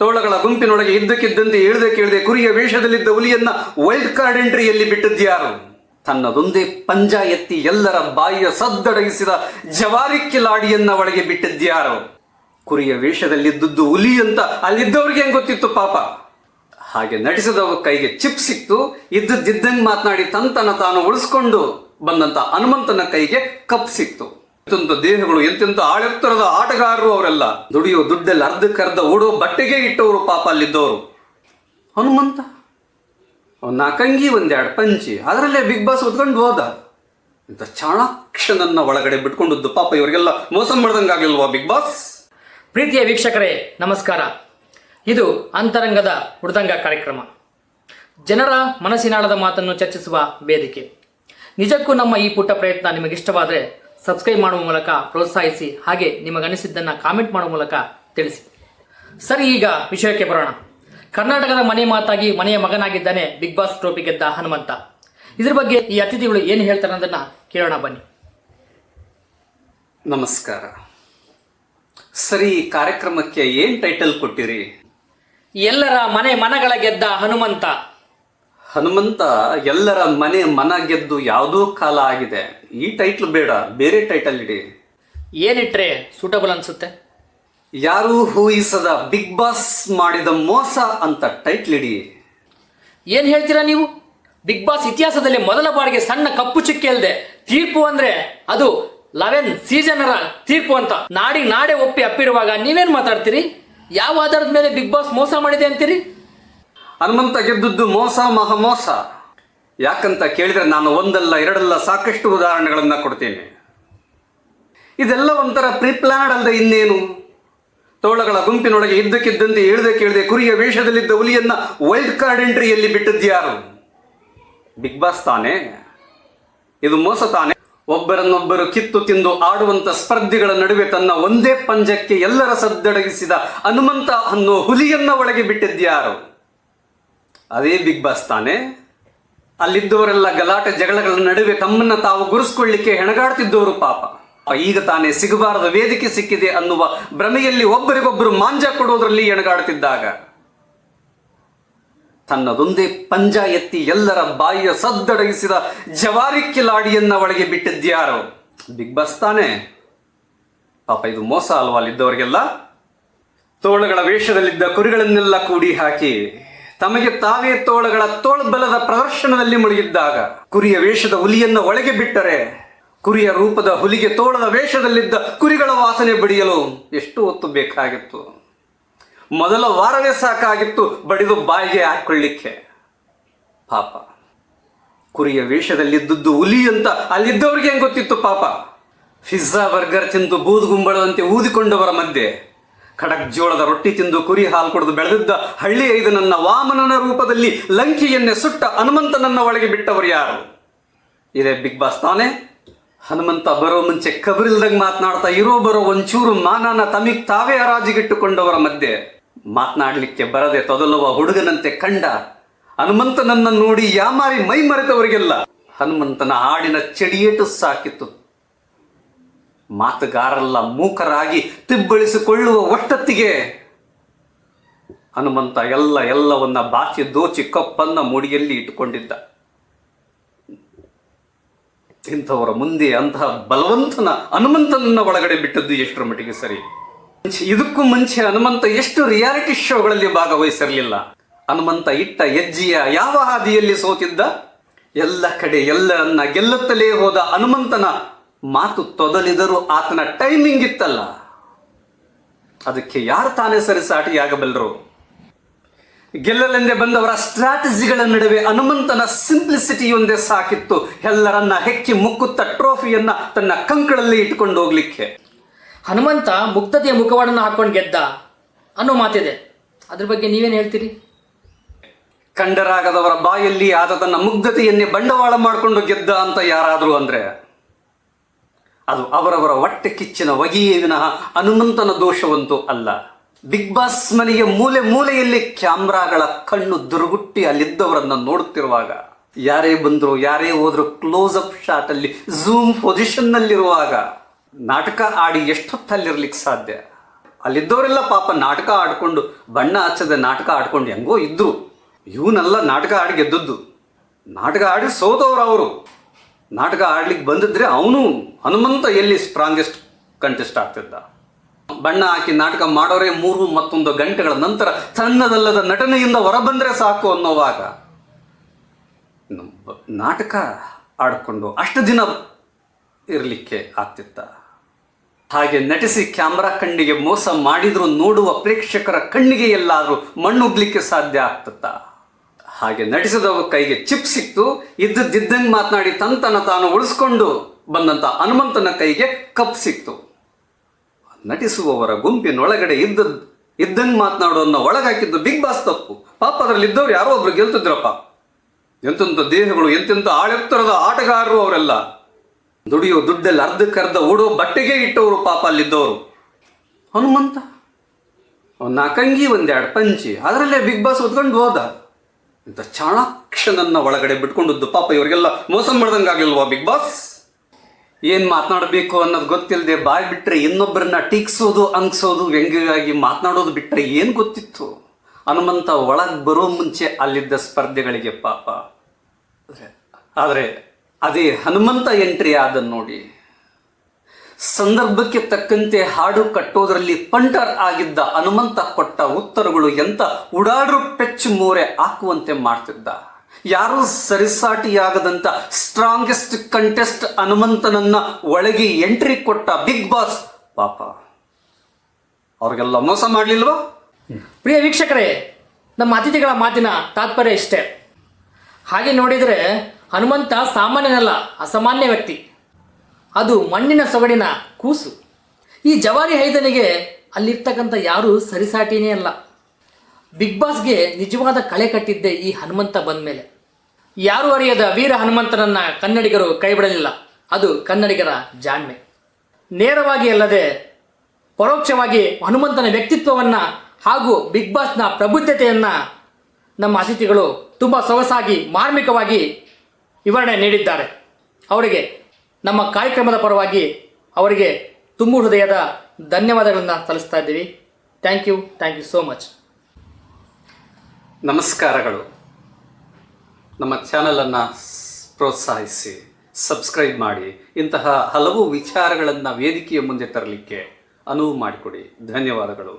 ತೋಳಗಳ ಗುಂಪಿನೊಳಗೆ ಇದ್ದಕ್ಕಿದ್ದಂತೆ ಇಳಿದ ಕೇಳಿದೆ ಕುರಿಯ ವೇಷದಲ್ಲಿದ್ದ ಹುಲಿಯನ್ನ ವೈಲ್ಡ್ ಕಾರ್ಡ್ ಎಂಟ್ರಿಯಲ್ಲಿ ಬಿಟ್ಟದ್ಯಾರು ತನ್ನದೊಂದೇ ಪಂಜ ಎತ್ತಿ ಎಲ್ಲರ ಬಾಯಿಯ ಸದ್ದಡಗಿಸಿದ ಜವಾರಿ ಕಿಲಾಡಿಯನ್ನ ಒಳಗೆ ಬಿಟ್ಟದ್ಯಾರು ಕುರಿಯ ವೇಷದಲ್ಲಿದ್ದದ್ದು ಹುಲಿ ಅಂತ ಅಲ್ಲಿದ್ದವ್ರಿಗೆ ಹೆಂಗ್ ಗೊತ್ತಿತ್ತು ಪಾಪ? ಹಾಗೆ ನಟಿಸಿದವ ಕೈಗೆ ಚಿಪ್ ಸಿಕ್ತು, ಇದ್ದದ್ದಿದ್ದಂಗೆ ಮಾತನಾಡಿ ತಂತನ ತಾನು ಉಳಿಸ್ಕೊಂಡು ಬಂದಂತ ಹನುಮಂತನ ಕೈಗೆ ಕಪ್ ಸಿಕ್ತು. ಎಂತೆಂಥ ದೇಹಗಳು, ಎಂತೆಂಥ ಆಳೆತ್ತರದ ಆಟಗಾರರು ಅವರೆಲ್ಲ. ದುಡಿಯೋ ದುಡ್ಡಲ್ಲಿ ಅರ್ಧಕ್ಕರ್ಧ ಓಡೋ ಬಟ್ಟೆಗೆ ಇಟ್ಟವರು ಪಾಪ ಅಲ್ಲಿದ್ದವರು. ಹನುಮಂತ. ಅವನ ನಾಲ್ಕಂಗಿ ಒಂದೆರಡು ಪಂಚಿ, ಅದರಲ್ಲೇ ಬಿಗ್ ಬಾಸ್ ಹೊತ್ಕೊಂಡು ಹೋದ. ಇಂಥ ಚಾಣಾಕ್ಷನನ್ನ ಒಳಗಡೆ ಬಿಟ್ಕೊಂಡದ್ದು. ಪಾಪ ಇವರಿಗೆಲ್ಲ ಮೋಸ ಮಾಡ್ದಂಗಾಗಲಿಲ್ವಾ ಬಿಗ್ ಬಾಸ್? ಪ್ರೀತಿಯ ವೀಕ್ಷಕರೇ, ನಮಸ್ಕಾರ. ಇದು ಅಂತರಂಗದ ಹುಡುದಂಗ ಕಾರ್ಯಕ್ರಮ. ಜನರ ಮನಸ್ಸಿನಾಳದ ಮಾತನ್ನು ಚರ್ಚಿಸುವ ವೇದಿಕೆ. ನಿಜಕ್ಕೂ ನಮ್ಮ ಈ ಪುಟ್ಟ ಪ್ರಯತ್ನ ನಿಮಗೆ ಇಷ್ಟವಾದರೆ ಸಬ್ಸ್ಕ್ರೈಬ್ ಮಾಡುವ ಮೂಲಕ ಪ್ರೋತ್ಸಾಹಿಸಿ. ಹಾಗೆ ನಿಮಗನಿಸಿದ್ದನ್ನು ಕಾಮೆಂಟ್ ಮಾಡುವ ಮೂಲಕ ತಿಳಿಸಿ. ಸರಿ ಈಗ ವಿಷಯಕ್ಕೆ ಬರೋಣ. ಕರ್ನಾಟಕದ ಮನೆ ಮಾತಾಗಿ ಮನೆಯ ಮಗನಾಗಿದ್ದಾನೆ ಬಿಗ್ ಬಾಸ್ ಟ್ರೋಫಿ ಗೆದ್ದ ಹನುಮಂತ. ಇದ್ರ ಬಗ್ಗೆ ಈ ಅತಿಥಿಗಳು ಏನು ಹೇಳ್ತಾರೆ ಅನ್ನೋದನ್ನ ಕೇಳೋಣ ಬನ್ನಿ. ನಮಸ್ಕಾರ. ಸರಿ ಈ ಕಾರ್ಯಕ್ರಮಕ್ಕೆ ಏನ್ ಟೈಟಲ್ ಕೊಟ್ಟಿರಿ? ಎಲ್ಲರ ಮನೆ ಮನಗಳ ಗೆದ್ದ ಹನುಮಂತ. ಹನುಮಂತ ಎಲ್ಲರ ಮನೆ ಮನ ಗೆದ್ದು ಯಾವುದೋ ಕಾಲ ಆಗಿದೆ. ಈ ಟೈಟ್ಲ್ ಬೇಡ ಬೇರೆ ಟೈಟಲ್ ಇಡಿ. ಏನಿಟ್ರೆ ಸೂಟಬಲ್ ಅನ್ಸುತ್ತೆ? ಯಾರೂ ಹೂಯಿಸದ ಬಿಗ್ ಬಾಸ್ ಮಾಡಿದ ಮೋಸ ಅಂತ ಟೈಟ್ಲ್ ಇಡಿ. ಏನ್ ಹೇಳ್ತೀರಾ ನೀವು? ಬಿಗ್ ಬಾಸ್ ಇತಿಹಾಸದಲ್ಲಿ ಮೊದಲ ಬಾರಿಗೆ ಸಣ್ಣ ಕಪ್ಪು ಚುಕ್ಕೆ ಅಲ್ಲದೆ ತೀರ್ಪು ಅಂದ್ರೆ ಅದು ಲೆವೆನ್ ಸೀಸನರ ತೀರ್ಪು ಅಂತ. ನಾಡಿ ನಾಡೆ ಒಪ್ಪಿ ಅಪ್ಪಿರುವಾಗ ನೀವೇನ್ ಮಾತಾಡ್ತೀರಿ? ಯಾವ ಆಧಾರದ ಮೇಲೆ ಬಿಗ್ ಬಾಸ್ ಮೋಸ ಮಾಡಿದೆ ಅಂತೀರಿ? ಹನುಮಂತ ಗೆದ್ದದ್ದು ಮೋಸ, ಮಹಾ ಮೋಸ. ಯಾಕಂತ ಕೇಳಿದ್ರೆ ನಾನು ಒಂದಲ್ಲ, ಎರಡಲ್ಲ ಸಾಕಷ್ಟು ಉದಾಹರಣೆಗಳನ್ನು ಕೊಡ್ತೀನಿ. ಇದೆಲ್ಲ ಒಂಥರ ಪ್ರಿಪ್ಲಾನ್ಡ್ ಅಲ್ಲದೆ ಇನ್ನೇನು? ತೋಳಗಳ ಗುಂಪಿನೊಳಗೆ ಇದ್ದಕ್ಕಿದ್ದಂತೆ ಇಳಿದ ಕೇಳಿದೆ ಕುರಿಯ ವೇಷದಲ್ಲಿದ್ದ ಹುಲಿಯನ್ನ ವೈಲ್ಡ್ ಕಾರ್ಡ್ ಎಂಟ್ರಿಯಲ್ಲಿ ಬಿಟ್ಟದ್ಯಾರು ಬಿಗ್ ಬಾಸ್ ತಾನೆ. ಇದು ಮೋಸ ತಾನೆ. ಒಬ್ಬರನ್ನೊಬ್ಬರು ಕಿತ್ತು ತಿಂದು ಆಡುವಂತ ಸ್ಪರ್ಧಿಗಳ ನಡುವೆ ತನ್ನ ಒಂದೇ ಪಂಜಕ್ಕೆ ಎಲ್ಲರ ಸದ್ದಡಗಿಸಿದ ಹನುಮಂತ ಅನ್ನೋ ಹುಲಿಯನ್ನ ಒಳಗೆ ಬಿಟ್ಟಿದ್ಯಾರು ಅದೇ ಬಿಗ್ ಬಾಸ್ ತಾನೆ? ಅಲ್ಲಿದ್ದವರೆಲ್ಲ ಗಲಾಟೆ ಜಗಳಗಳ ನಡುವೆ ತಮ್ಮನ್ನ ತಾವು ಗುರುಸ್ಕೊಳ್ಳಿಕ್ಕೆ ಹೆಣಗಾಡ್ತಿದ್ದವರು ಪಾಪ. ಈಗ ತಾನೇ ಸಿಗಬಾರದ ವೇದಿಕೆ ಸಿಕ್ಕಿದೆ ಅನ್ನುವ ಭ್ರಮೆಯಲ್ಲಿ ಒಬ್ಬರಿಗೊಬ್ಬರು ಮಾಂಜ ಕೊಡೋದ್ರಲ್ಲಿ ಎಣಗಾಡ್ತಿದ್ದಾಗ ತನ್ನದೊಂದೇ ಪಂಜ ಎತ್ತಿ ಎಲ್ಲರ ಬಾಯಿಯ ಸದ್ದಡಗಿಸಿದ ಜವಾರಿ ಕಿಲಾಡಿಯನ್ನ ಒಳಗೆ ಬಿಟ್ಟಿದ್ಯಾರು ಬಿಗ್ ಬಾಸ್ ತಾನೆ? ಪಾಪ, ಇದು ಮೋಸ ಅಲ್ವಾ ಅಲ್ಲಿದ್ದವರಿಗೆಲ್ಲ? ತೋಳಗಳ ವೇಷದಲ್ಲಿದ್ದ ಕುರಿಗಳನ್ನೆಲ್ಲ ಕೂಡಿ ಹಾಕಿ ತಮಗೆ ತಾವೇ ತೋಳಗಳ ತೋಳ್ಬಲದ ಪ್ರದರ್ಶನದಲ್ಲಿ ಮುಳುಗಿದ್ದಾಗ, ಕುರಿಯ ವೇಷದ ಹುಲಿಯನ್ನು ಒಳಗೆ ಬಿಟ್ಟರೆ, ಕುರಿಯ ರೂಪದ ಹುಲಿಗೆ ತೋಳದ ವೇಷದಲ್ಲಿದ್ದ ಕುರಿಗಳ ವಾಸನೆ ಬಡಿಯಲು ಎಷ್ಟು ಹೊತ್ತು ಬೇಕಾಗಿತ್ತು? ಮೊದಲ ವಾರವೇ ಸಾಕಾಗಿತ್ತು ಬಡಿದು ಬಾಯಿಗೆ ಹಾಕೊಳ್ಳಿಕ್ಕೆ ಪಾಪ. ಕುರಿಯ ವೇಷದಲ್ಲಿದ್ದದ್ದು ಹುಲಿ ಅಂತ ಅಲ್ಲಿದ್ದವ್ರಿಗೆ ಹೆಂಗೆ ಗೊತ್ತಿತ್ತು ಪಾಪ? ಪಿಜ್ಜಾ ಬರ್ಗರ್ ತಿಂದು ಬೂದುಗುಂಬಳದಂತೆ ಊದಿಕೊಂಡವರ ಮಧ್ಯೆ ಖಡಕ್ ಜೋಳದ ರೊಟ್ಟಿ ತಿಂದು ಕುರಿ ಹಾಲು ಕುಡಿದು ಬೆಳೆದಿದ್ದ ಹಳ್ಳಿ ಐದು ನನ್ನ ವಾಮನನ ರೂಪದಲ್ಲಿ ಲಂಕಿಯನ್ನೇ ಸುಟ್ಟ ಹನುಮಂತನನ್ನ ಒಳಗೆ ಬಿಟ್ಟವರು ಯಾರು? ಇದೇ ಬಿಗ್ ಬಾಸ್ ತಾನೇ. ಹನುಮಂತ ಬರೋ ಮುಂಚೆ ಕಬರಿಲ್ದಂಗ್ ಮಾತನಾಡ್ತಾ ಇರೋ ಬರೋ ಒಂಚೂರು ಮಾನನ ತಮಿಗ್ ತಾವೇ ಹರಾಜಿಗಿಟ್ಟುಕೊಂಡವರ ಮಧ್ಯೆ ಮಾತನಾಡಲಿಕ್ಕೆ ಬರದೆ ತೊದಲುವ ಹುಡುಗನಂತೆ ಕಂಡ ಹನುಮಂತನನ್ನ ನೋಡಿ ಯಾಮಾರಿ ಮೈ ಮರೆತವರಿಗೆಲ್ಲ ಹನುಮಂತನ ಹಾಡಿನ ಚಡಿಯೇಟು ಸಾಕಿತ್ತು. ಮಾತುಗಾರಲ್ಲ ಮೂಕರಾಗಿ ತಿಬ್ಬಳಿಸಿಕೊಳ್ಳುವ ಒಟ್ಟತ್ತಿಗೆ ಹನುಮಂತ ಎಲ್ಲ ಎಲ್ಲವನ್ನ ಬಾಚಿ ದೋಚಿ ಕಪ್ಪನ್ನ ಮುಡಿಯಲ್ಲಿ ಇಟ್ಟುಕೊಂಡಿದ್ದ. ಇಂಥವರ ಮುಂದೆ ಅಂತಹ ಬಲವಂತನ ಹನುಮಂತನನ್ನ ಒಳಗಡೆ ಬಿಟ್ಟದ್ದು ಎಷ್ಟರ ಮಟ್ಟಿಗೆ ಸರಿ? ಇದಕ್ಕೂ ಮುಂಚೆ ಹನುಮಂತ ಎಷ್ಟು ರಿಯಾಲಿಟಿ ಶೋಗಳಲ್ಲಿ ಭಾಗವಹಿಸಿರಲಿಲ್ಲ. ಹನುಮಂತ ಇಟ್ಟ ಹೆಜ್ಜೆಯ ಯಾವ ಹಾದಿಯಲ್ಲಿ ಸೋತಿದ್ದ? ಎಲ್ಲ ಕಡೆ ಎಲ್ಲರನ್ನ ಗೆಲ್ಲುತ್ತಲೇ ಹೋದ ಹನುಮಂತನ ಮಾತು ತೊದಲಿದರೂ ಆತನ ಟೈಮಿಂಗ್ ಇತ್ತಲ್ಲ. ಅದಕ್ಕೆ ಯಾರು ತಾನೇ ಸರಿಸಾಟಿಯಾಗಬಲ್ಲರು ಗೆಲ್ಲಲೆಂದೇ ಬಂದವರ ಸ್ಟ್ರಾಟಜಿಗಳ ನಡುವೆ ಹನುಮಂತನ ಸಿಂಪ್ಲಿಸಿಟಿಯೊಂದೇ ಸಾಕಿತ್ತು. ಎಲ್ಲರನ್ನ ಹೆಕ್ಕಿ ಮುಕ್ಕುತ್ತ ಟ್ರೋಫಿಯನ್ನ ತನ್ನ ಕಂಕಳಲ್ಲಿ ಇಟ್ಕೊಂಡು ಹೋಗ್ಲಿಕ್ಕೆ. ಹನುಮಂತ ಮುಕ್ತತೆಯ ಮುಖವಾಡನ್ನು ಹಾಕೊಂಡು ಗೆದ್ದ. ಅನ್ನೋ ಮಾತಿದೆ. ಅದ್ರ ಬಗ್ಗೆ ನೀವೇನು ಹೇಳ್ತೀರಿ? ಕಂಡರಾಗದವರ ಬಾಯಲ್ಲಿ ಆತ ತನ್ನ ಮುಗ್ಧತೆಯನ್ನೇ ಬಂಡವಾಳ ಮಾಡಿಕೊಂಡು ಗೆದ್ದ ಅಂತ ಯಾರಾದರೂ ಅಂದ್ರೆ? ಅದು ಅವರವರ ಹೊಟ್ಟೆ ಕಿಚ್ಚಿನ ಒಗೆಯೇ ವಿನಃ ಹನುಮಂತನ ದೋಷವಂತೂ ಅಲ್ಲ. ಬಿಗ್ ಬಾಸ್ ಮನೆಯ ಮೂಲೆ ಮೂಲೆಯಲ್ಲಿ ಕ್ಯಾಮ್ರಾಗಳ ಕಣ್ಣು ದುರುಗುಟ್ಟಿ ಅಲ್ಲಿದ್ದವರನ್ನ ನೋಡುತ್ತಿರುವಾಗ, ಯಾರೇ ಬಂದರು ಯಾರೇ ಹೋದ್ರು ಕ್ಲೋಸ್ ಅಪ್ ಶಾಟ್ ಅಲ್ಲಿ ಝೂಮ್ ಪೊಸಿಷನ್ ನಲ್ಲಿರುವಾಗ ನಾಟಕ ಆಡಿ ಎಷ್ಟೊತ್ತಲ್ಲಿರ್ಲಿಕ್ಕೆ ಸಾಧ್ಯ? ಅಲ್ಲಿದ್ದವರೆಲ್ಲ ಪಾಪ ನಾಟಕ ಆಡ್ಕೊಂಡು, ಬಣ್ಣ ಹಚ್ಚದೆ ನಾಟಕ ಆಡ್ಕೊಂಡು ಹೆಂಗೋ ಇದ್ರು. ಇವನೆಲ್ಲ ನಾಟಕ ಆಡಿ ಗೆದ್ದದ್ದು. ನಾಟಕ ಆಡಿ ಸೋತವ್ರು ಅವರು ನಾಟಕ ಆಡ್ಲಿಕ್ಕೆ ಬಂದಿದ್ರೆ ಅವನು ಹನುಮಂತ ಎಲ್ಲಿ ಸ್ಟ್ರಾಂಗೆಸ್ಟ್ ಕಂಟೆಸ್ಟ್ ಆಗ್ತಿದ್ದ? ಬಣ್ಣ ಹಾಕಿ ನಾಟಕ ಮಾಡೋರೇ ಮೂರು ಮತ್ತೊಂದು ಗಂಟೆಗಳ ನಂತರ ಸಣ್ಣದಲ್ಲದ ನಟನೆಯಿಂದ ಹೊರಬಂದ್ರೆ ಸಾಕು ಅನ್ನೋವಾಗ ನಾಟಕ ಆಡಿಕೊಂಡು ಅಷ್ಟು ದಿನ ಇರಲಿಕ್ಕೆ ಆಗ್ತಿತ್ತ. ಹಾಗೆ ನಟಿಸಿ ಕ್ಯಾಮ್ರಾ ಕಣ್ಣಿಗೆ ಮೋಸ ಮಾಡಿದ್ರು ನೋಡುವ ಪ್ರೇಕ್ಷಕರ ಕಣ್ಣಿಗೆ ಎಲ್ಲಾದರೂ ಮಣ್ಣುಗ್ಲಿಕ್ಕೆ ಸಾಧ್ಯ ಆಗ್ತತ್ತ. ಹಾಗೆ ನಟಿಸಿದವ ಕೈಗೆ ಚಿಪ್ ಸಿಕ್ತು, ಇದ್ದದ್ದಿದ್ದಂಗೆ ಮಾತನಾಡಿ ತಂತನ ತಾನು ಉಳಿಸ್ಕೊಂಡು ಬಂದಂತ ಹನುಮಂತನ ಕೈಗೆ ಕಪ್ ಸಿಕ್ತು. ನಟಿಸುವವರ ಗುಂಪಿನೊಳಗಡೆ ಇದ್ದ, ಇದ್ದಂಗೆ ಮಾತನಾಡೋನ್ನ ಒಳಗಾಕಿದ್ದು ಬಿಗ್ ಬಾಸ್ ತಪ್ಪು. ಪಾಪ ಅದರಲ್ಲಿ ಇದ್ದವ್ರು ಯಾರೋ ಒಬ್ರು ಗೆಲ್ತಿದ್ರಪ್ಪ. ಎಂತೆಂಥ ದೇಹಗಳು ಎಂತೆಂಥ ಆಳೆತ್ತರದ ಆಟಗಾರರು ಅವರೆಲ್ಲ. ದುಡಿಯೋ ದುಡ್ಡಲ್ಲಿ ಅರ್ಧಕ್ಕರ್ಧ ಓಡೋ ಬಟ್ಟೆಗೆ ಇಟ್ಟವರು ಪಾಪ ಅಲ್ಲಿದ್ದವರು. ಹನುಮಂತ? ಒಂದು ಅಕಂಗಿ ಒಂದೆರಡು ಪಂಚಿ. ಅದರಲ್ಲೇ ಬಿಗ್ ಬಾಸ್ ಹೊತ್ಕೊಂಡು ಹೋದ. ಇಂಥ ಚಾಣಾಕ್ಷನನ್ನ ಒಳಗಡೆ ಬಿಟ್ಕೊಂಡದ್ದು ಪಾಪ ಇವರಿಗೆಲ್ಲ ಮೋಸ ಮಾಡ್ದಂಗಾಗಿಲ್ವಾ ಬಿಗ್ ಬಾಸ್ ಏನು ಮಾತನಾಡಬೇಕು ಅನ್ನೋದು ಗೊತ್ತಿಲ್ಲದೆ ಬಾಯ್ ಬಿಟ್ಟರೆ ಇನ್ನೊಬ್ಬರನ್ನ ಟೀಕ್ಸೋದು, ಅಂಗಿಸೋದು, ವ್ಯಂಗ್ಯವಾಗಿ ಮಾತನಾಡೋದು ಬಿಟ್ಟರೆ ಏನು ಗೊತ್ತಿತ್ತು? ಹನುಮಂತ ಒಳಗೆ ಬರೋ ಮುಂಚೆ ಅಲ್ಲಿದ್ದ ಸ್ಪರ್ಧೆಗಳಿಗೆ ಪಾಪ. ಆದರೆ ಅದೇ ಹನುಮಂತ ಎಂಟ್ರಿ ಆದ ನೋಡಿ. ಸಂದರ್ಭಕ್ಕೆ ತಕ್ಕಂತೆ ಹಾಡು ಕಟ್ಟೋದರಲ್ಲಿ ಪಂಟರ್ ಆಗಿದ್ದ ಹನುಮಂತ ಕೊಟ್ಟ ಉತ್ತರಗಳು ಎಂತ ಉಡಾಡ್ರು ಪೆಚ್ಚು ಮೋರೆ ಹಾಕುವಂತೆ ಮಾಡ್ತಿದ್ದ. ಯಾರೂ ಸರಿಸಾಟಿಯಾಗದಂತ ಸ್ಟ್ರಾಂಗೆಸ್ಟ್ ಕಂಟೆಸ್ಟ್ ಹನುಮಂತನನ್ನ ಒಳಗೆ ಎಂಟ್ರಿ ಕೊಟ್ಟ ಬಿಗ್ ಬಾಸ್ ಪಾಪ. ಅವ್ರಿಗೆಲ್ಲ ಮೋಸ ಮಾಡ್ಲಿಲ್ವಾ? ಪ್ರಿಯ ವೀಕ್ಷಕರೇ, ನಮ್ಮ ಅತಿಥಿಗಳ ಮಾತಿನ ತಾತ್ಪರ್ಯ ಇಷ್ಟೇ. ಹಾಗೆ ನೋಡಿದರೆ ಹನುಮಂತ ಸಾಮಾನ್ಯನಲ್ಲ, ಅಸಾಮಾನ್ಯ ವ್ಯಕ್ತಿ. ಅದು ಮಣ್ಣಿನ ಸೊಗಡಿನ ಕೂಸು. ಈ ಜವಾರಿ ಹೈದನಿಗೆ ಅಲ್ಲಿರ್ತಕ್ಕಂಥ ಯಾರೂ ಸರಿಸಾಟಿನೇ ಅಲ್ಲ. ಬಿಗ್ ಬಾಸ್ಗೆ ನಿಜವಾದ ಕಳೆ ಕಟ್ಟಿದ್ದೆ ಈ ಹನುಮಂತ ಬಂದ ಮೇಲೆ ಯಾರು ಅರಿಯದ ವೀರ ಹನುಮಂತನನ್ನ ಕನ್ನಡಿಗರು ಕೈಬಿಡಲಿಲ್ಲ. ಅದು ಕನ್ನಡಿಗರ ಜಾಣ್ಮೆ. ನೇರವಾಗಿ ಅಲ್ಲದೆ ಪರೋಕ್ಷವಾಗಿ ಹನುಮಂತನ ವ್ಯಕ್ತಿತ್ವವನ್ನು ಹಾಗೂ ಬಿಗ್ ಬಾಸ್ನ ಪ್ರಬುದ್ಧತೆಯನ್ನು ನಮ್ಮ ಅತಿಥಿಗಳು ತುಂಬ ಸೊಗಸಾಗಿ, ಮಾರ್ಮಿಕವಾಗಿ ವಿವರಣೆ ನೀಡಿದ್ದಾರೆ. ಅವರಿಗೆ ನಮ್ಮ ಕಾರ್ಯಕ್ರಮದ ಪರವಾಗಿ ಅವರಿಗೆ ತುಂಬು ಹೃದಯದ ಧನ್ಯವಾದಗಳನ್ನು ಸಲ್ಲಿಸ್ತಾ ಇದ್ದೀವಿ. Thank you thank you so much ನಮಸ್ಕಾರಗಳು. ನಮ್ಮ ಚಾನಲನ್ನು ಪ್ರೋತ್ಸಾಹಿಸಿ, ಸಬ್ಸ್ಕ್ರೈಬ್ ಮಾಡಿ, ಇಂತಹ ಹಲವು ವಿಚಾರಗಳನ್ನು ವೇದಿಕೆಯ ಮುಂದೆ ತರಲಿಕ್ಕೆ ಅನುವು ಮಾಡಿಕೊಡಿ. ಧನ್ಯವಾದಗಳು.